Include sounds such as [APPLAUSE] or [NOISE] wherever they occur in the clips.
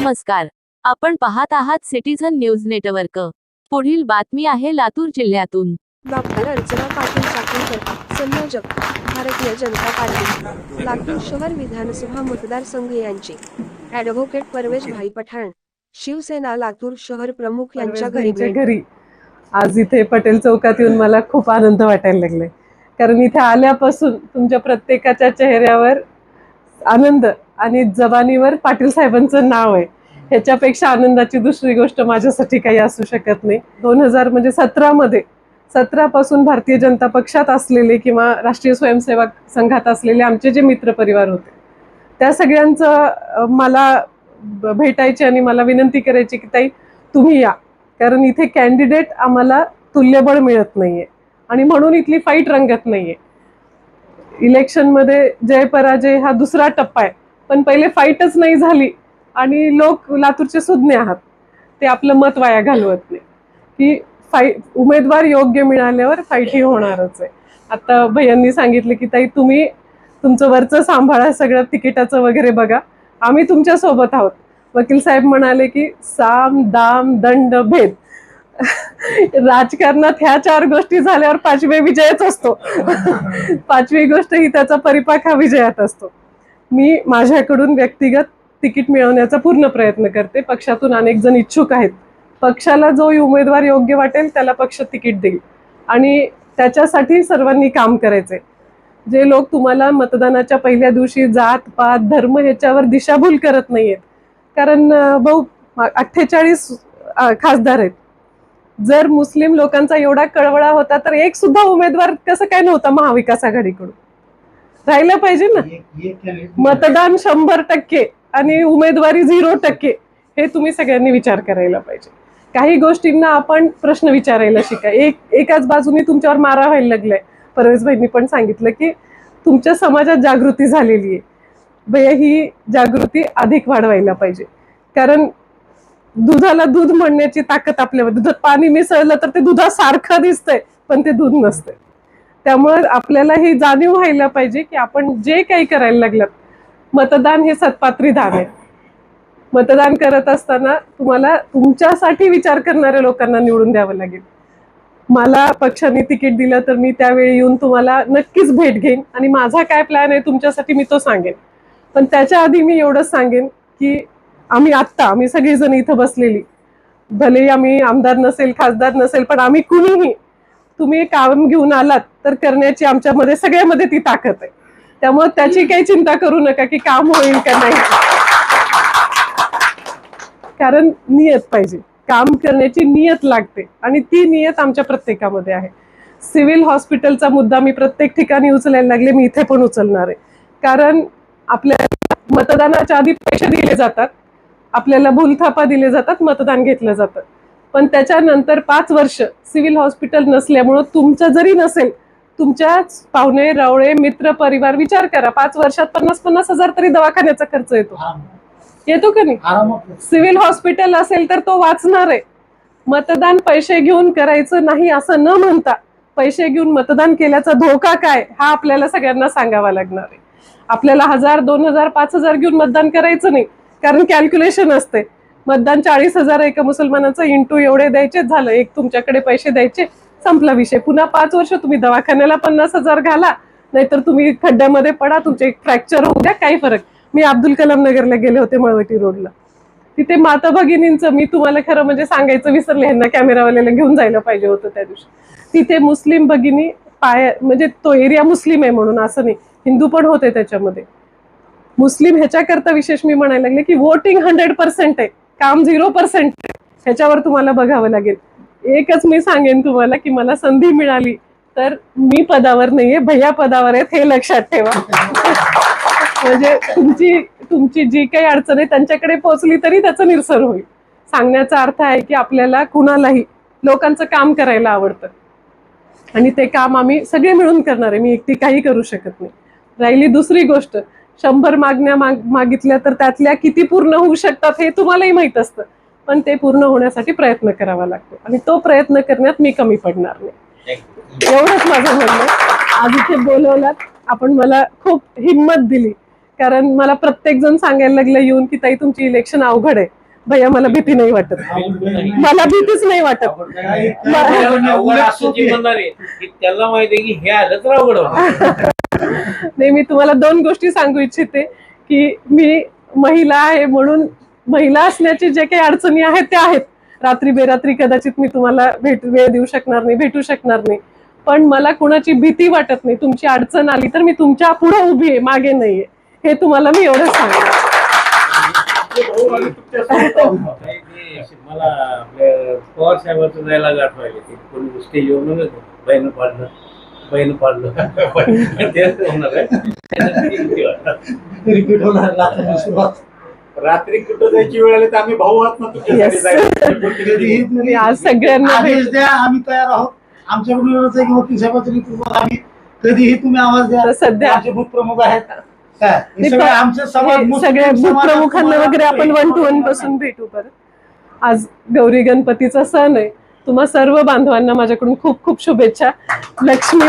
नमस्कार. आपण पाहत आहात सिटीझन न्यूज नेटवर्क. पुढील बातमी आहे लातूर जिल्ह्यातून. डॉक्टर अर्चना पाटील चाकणकर संयोजक भारतीय जनता पार्टी लातूर शहर विधानसभा मतदारसंघ यांचे. ॲडव्होकेट परवेश भाई पठाण शिवसेना लातूर शहर प्रमुख यांच्या घरी घरी. आज इथे पटेल चौकात येऊन मला खूप आनंद वाटायला लागलाय. कारण इथे आल्यापासून तुमच्या प्रत्येकाच्या चेहऱ्यावर आनंद आणि जबानीवर पाटील साहेबांचं नाव आहे. ह्याच्यापेक्षा आनंदाची दुसरी गोष्ट माझ्यासाठी काही असू शकत नाही. दोन हजार म्हणजे सतरामध्ये सतरापासून भारतीय जनता पक्षात असलेले किंवा राष्ट्रीय स्वयंसेवक संघात असलेले आमचे जे मित्रपरिवार होते त्या सगळ्यांचं मला भेटायची आणि मला विनंती करायची की ताई तुम्ही या. कारण इथे कॅन्डिडेट आम्हाला तुल्यबळ मिळत नाहीये. आणि म्हणून इथली फाईट रंगत नाहीये. इलेक्शनमध्ये जय पराजय हा दुसरा टप्पा आहे. पण पहिले फाईटच नाही झाली. आणि लोक लातूरचे सुज्ञ आहात. ते आपलं मत वाया घालवत नाही. की फाई उमेदवार योग्य मिळाल्यावर फाईट ही होणारच आहे. आता भैयांनी सांगितलं की ताई तुम्ही तुमचं वरचं सांभाळा सगळं तिकिटाचं वगैरे बघा. आम्ही तुमच्यासोबत आहोत. वकील साहेब म्हणाले की साम दाम दंड भेद. [LAUGHS] राजकारणात ह्या चार गोष्टी झाल्यावर पाचवे विजयच असतो. [LAUGHS] पाचवी गोष्ट ही त्याचा परिपाक हा विजयात असतो. मी माझ्याकडून व्यक्तिगत तिकीट मिळवण्याचा पूर्ण प्रयत्न करते. पक्षातून अनेक जण इच्छुक आहेत. पक्षाला जो उमेदवार योग्य वाटेल त्याला पक्ष तिकीट देईल. आणि त्याच्यासाठी सर्वांनी काम करायचे जे लोक तुम्हाला मतदानाच्या पहिल्या दिवशी जात पात धर्म ह्याच्यावर दिशाभूल करत नाहीयेत. कारण भाऊ अठ्ठेचाळीस खासदार आहेत. जर मुस्लिम लोकांचा एवढा कळवळा होता तर एक सुद्धा उमेदवार कसं काय नव्हता महाविकास आघाडीकडून? राहिलं पाहिजे ना? मतदान शंभर टक्के आणि उमेदवारी झिरो टक्के हे तुम्ही सगळ्यांनी विचार करायला पाहिजे. काही गोष्टींना आपण प्रश्न विचारायला शिका. एक एकाच बाजूने तुमच्यावर मारा व्हायला लागलाय. परवेशभाईंनी पण सांगितलं की तुमच्या समाजात जागृती झालेली आहे. भैया ही जागृती अधिक वाढवायला पाहिजे. कारण दुधाला दूध म्हणण्याची ताकद आपल्यामध्ये दुधात पाणी मिसळलं तर ते दुधासारखं दिसतंय पण ते दूध नसतंय. त्यामुळे आपल्याला ही जाणीव व्हायला पाहिजे की आपण जे काही करायला लागलं मतदान हे सत्पात्री धान आहे. मतदान करत असताना तुम्हाला तुमच्यासाठी विचार करणाऱ्या लोकांना निवडून द्यावं लागेल. मला पक्षाने तिकीट दिलं तर मी त्यावेळी येऊन तुम्हाला नक्कीच भेट घेईन आणि माझा काय प्लॅन आहे तुमच्यासाठी मी तो सांगेन. पण त्याच्या आधी मी एवढंच सांगेन की आम्ही आत्ता आम्ही सगळीजण इथं बसलेली. भलेही आम्ही आमदार नसेल खासदार नसेल पण आम्ही कुणीही तुम्ही काम घेऊन आलात तर करण्याची आमच्यामध्ये सगळ्यामध्ये ती ताकद आहे. त्यामुळे त्याची काही चिंता करू नका की काम होईल का नाही. कारण नियत पाहिजे. काम करण्याची नियत लागते आणि ती नियत आमच्या प्रत्येकामध्ये आहे. सिव्हिल हॉस्पिटलचा मुद्दा मी प्रत्येक ठिकाणी उचलायला लागले मी इथे पण उचलणार आहे. कारण आपल्या मतदानाच्या आधी पैसे दिले जातात आपल्याला भूलथापा दिले जातात मतदान घेतलं जातं. पण त्याच्यानंतर पाच वर्ष सिव्हिल हॉस्पिटल नसल्यामुळं तुमचं जरी नसेल तुमच्याच पाहुणे रावळे मित्र परिवार विचार करा. पाच वर्षात पन्नास पन्नास हजार तरी दवाखान्याचा खर्च येतो. येतो का नाही? सिव्हिल हॉस्पिटल असेल तर तो वाचणार आहे. मतदान पैसे घेऊन करायचं नाही असं न म्हणता पैसे घेऊन मतदान केल्याचा धोका काय हा आपल्याला सगळ्यांना सांगावा लागणार आहे. आपल्याला हजार दोन हजार पाच हजार घेऊन मतदान करायचं नाही कारण कॅल्क्युलेशन असते. मतदान चाळीस हजार एका मुसलमानाचं इंटू एवढे द्यायचे झालं एक तुमच्याकडे पैसे द्यायचे संपला विषय. पुन्हा पाच वर्ष तुम्ही दवाखान्याला पन्नास हजार घाला नाहीतर तुम्ही खड्ड्यामध्ये पडा तुमचे फ्रॅक्चर होऊ द्या काही फरक. मी अब्दुल कलाम नगरला गेले होते मळवटी रोडला. तिथे माता भगिनींचं मी तुम्हाला खरं म्हणजे सांगायचं विसरले ह्यांना कॅमेरावाल्याला घेऊन जायला पाहिजे होतं त्या दिवशी. तिथे मुस्लिम भगिनी पाय म्हणजे तो एरिया मुस्लिम आहे म्हणून असं नाही. हिंदू पण होते त्याच्यामध्ये. मुस्लिम ह्याच्याकरता विशेष मी म्हणायला लागले की वोटिंग हंड्रेड पर्सेंट आहे. काम झिरो पर्सेंट ह्याच्यावर तुम्हाला बघावं लागेल. एकच मी सांगेन तुम्हाला की मला संधी मिळाली तर मी पदावर नाहीये भैया पदावर आहेत हे लक्षात ठेवा. म्हणजे तुमची तुमची जी काही अडचण आहे त्यांच्याकडे पोहोचली तरी त्याचं निरसर होईल. सांगण्याचा अर्थ आहे की आपल्याला कुणालाही लोकांचं काम करायला आवडतं. आणि ते काम आम्ही सगळे मिळून करणार आहे मी एकटी काही करू शकत नाही. राहिली दुसरी गोष्ट शंभर मागण्या माग मागितल्या तर त्यातल्या किती पूर्ण होऊ शकतात हे तुम्हालाही माहीत असतं. पण ते पूर्ण होण्यासाठी प्रयत्न करावा लागतो. आणि तो प्रयत्न करण्यात मी कमी पडणार नाही. एवढंच माझं म्हणणं. आज इथे बोलवलात. आपण मला खूप हिंमत दिली. कारण मला प्रत्येक जण सांगायला लागलं येऊन की ताई तुमची इलेक्शन अवघड आहे. भैया मला भीती नाही वाटत. मला भीतीच नाही वाटत. त्याला माहिती की हे आलं तर अवघड नाही मी तुम्हाला दोन गोष्टी सांगू इच्छिते की मी महिला आहे म्हणून महिला असण्याची जे काही अडचणी आहेत त्या आहेत. रात्री बेरात्री कदाचित मी तुम्हाला भेट वेळ देऊ शकणार नाही भेटू शकणार नाही. पण मला कुणाची भीती वाटत नाही. तुमची अडचण आली तर मी तुमच्यापुढे उभी आहे मागे नाहीये. हे तुम्हाला मी एवढं सांगणार मला पवार साहेबांचं जायला गाठ व्हायला कोणी बहिण पाडलं. बहिण पाडलं तेच होणार आहे. रिपीट होणार रात्री कुठं जायची वेळ आली तर आम्ही भाऊ आहात ना तुमच्यासाठी आज सगळ्यांना आदेश द्या आम्ही तयार आहोत. आमच्याकडून एवढंच आहे की वकील साहेबांच्या नेतृत्वात आम्ही कधीही तुम्ही आवाज द्या. सध्या- आमचे भूत प्रमुख आहेत. काय? हे नाही, सगळे पण आमचे समाज सगळ्या समाज प्रमुखांना वगैरे आपण वन टू वनपासून भेटू परत. आज गौरी गणपतीचा सण आहे. तुम्हा सर्व बांधवांना माझ्याकडून खूप खूप शुभेच्छा. लक्ष्मी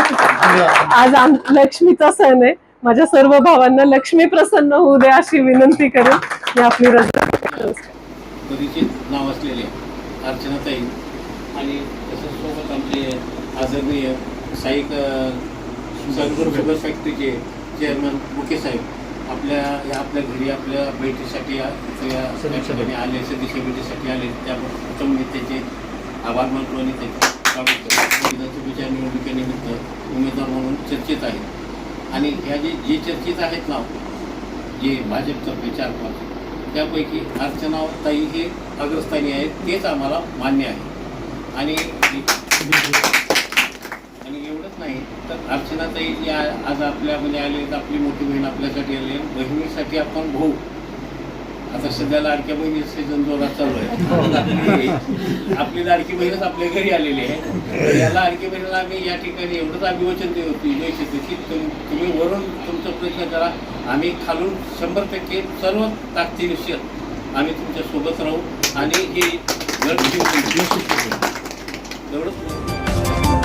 आज आम लक्ष्मीचा सण आहे. माझ्या सर्व भावांना लक्ष्मी प्रसन्न होऊ दे अशी विनंती करून. मी आपली रजा नाव असलेले अर्चनाताई आणि तसंच सोबत आमचे आदरणीय साईक शुगर फॅक्टरीचे चेअरमन मुके साहेब आपल्या या आपल्या घरी आपल्या भेटीसाठी ठिकाणी आले सदस्य भेटीसाठी आले. त्यामुळे प्रथम मी त्याचे आभार मानतो आणि विधानसभेच्या निवडणुकीनिमित्त उमेदवार म्हणून चर्चेत आहेत. आणि ह्या जे जे चर्चेत आहेत नाव जे भाजपतर्फे चार पाच त्यापैकी अर्चना ताई हे अग्रस्थानी आहेत तेच आम्हाला मान्य आहे. आणि आणि एवढंच नाही तर अर्चनाताई जी आज आपल्यामध्ये आले आहेत आपली मोठी बहीण आपल्यासाठी आली आहे बहिणीसाठी आपण भाऊ. आता सध्या लाडक्या बहिणी सीझन जोरात चालू आहे. आपली लाडकी बहीणच आपल्या घरी आलेली आहे. या लाडकी बहिणीला आम्ही या ठिकाणी एवढंच अभिवचन देऊ इच्छितो की तुम्ही वरून तुमचा प्रयत्न करा. आम्ही खालून शंभर टक्के सर्व ताकदीनुसार आम्ही तुमच्यासोबत राहू. आणि हे एवढंच.